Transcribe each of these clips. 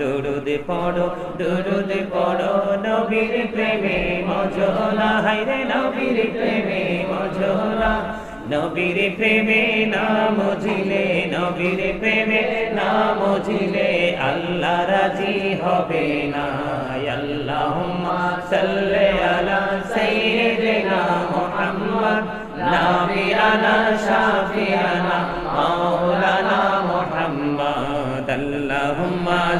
দুরুদ পড়ো দুরুদ পড়ো, নবীর প্রেমে মজলা। হায়রে নবীর প্রেমে মজলা। নবীর প্রেমে না মজিলে নবীর প্রেমে না মজিলে আল্লাহ রাজি হবে না আল্লাহুম্মা সাল্লি আলা সাইয়্যিদিনা মুহাম্মদ। নাবিয়ানা শাফিয়ানা আল্লাহুম্মা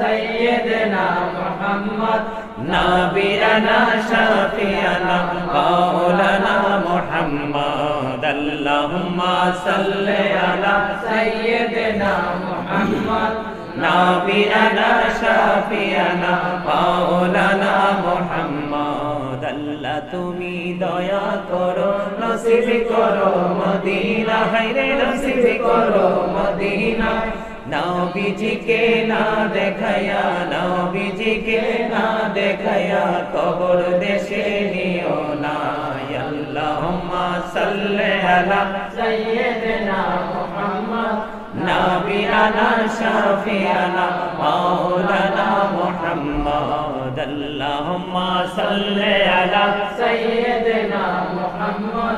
سيدنا محمد নাবিয়ানা শাফিয়ানা মাওলানা মুহাম্মদ আল্লাহুম্মা সাল্লি আলা سيدنا محمد নাবিয়ানা শাফিয়ানা মাওলানা মুহাম্মদ আল্লাহ তুমি দয়া করো নসিব করো মদিনা হায়রে নসিব করো মদিনা নবীজিকে না দেখায়া নবীজিকে না দেখায়া কবর দেশে নিও না আল্লাহুম্মা সাল্লি আলা সাইয়্যিদিনা মুহাম্মদ নাবিয়ানা শাফিয়ানা মাওলানা মুহাম্মদ আল্লাহুম্মা সাল্লি আলা সাইয়্যিদিনা মুহাম্মদ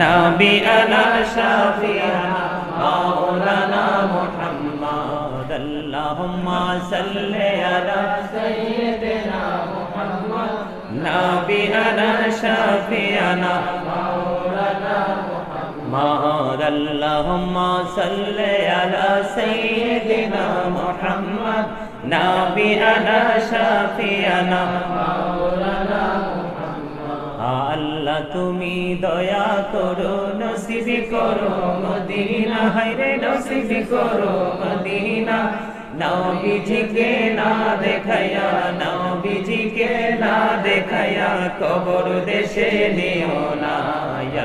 নাবিয়ানা শাফিয়ানা মাওলানা মুহাম্মদ আল্লাহুম্মা সাল্লি আলা سيدنا محمد নাবিয়ানা শাফিয়ানা مولانا محمد محمد اللهم صل على سيدنا محمد نبينا شافينا مولانا আল্লাহ তুমি দয়া করো নসিব করো মদিনা হায়রে নসিব করো মদিনা নবীজিকে না দেখায়া নবীজিকে না দেখায়া কবর দেশে নিও না।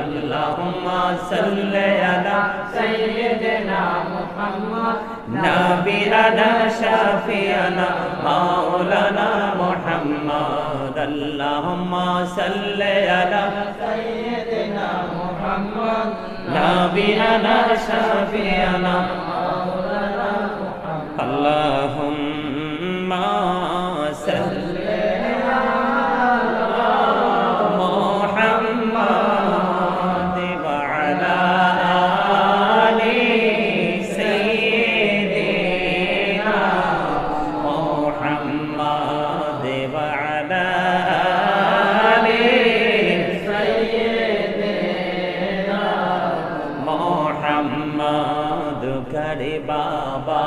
আল্লাহুম্মা সাল্লি আলা সাইয়্যিদিনা মুহাম্মদ। নবীরানা শাফিয়ানা মাওলানা মুহাম্মদ। আল্লাহুম্মা সাল্লি আলা সাইয়্যিদিনা মুহাম্মদ। নবীরানা শাফিয়ানা اللهم صل محمد کرے بابا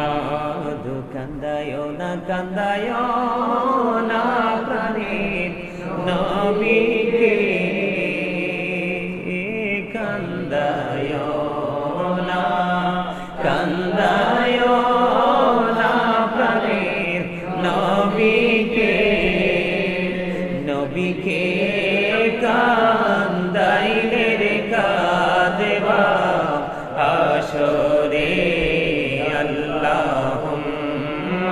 মাধু কান্দায় না কান্দায় না প্রাণী নবী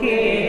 বুকে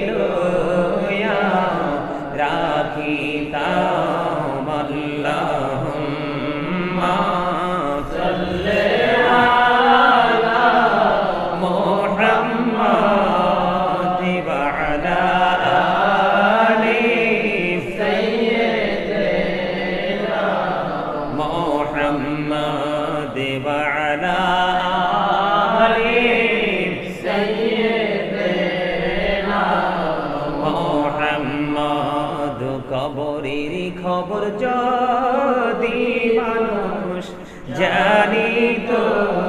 কবরের খবর যদি মানুষ জানিত। কবরের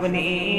ابني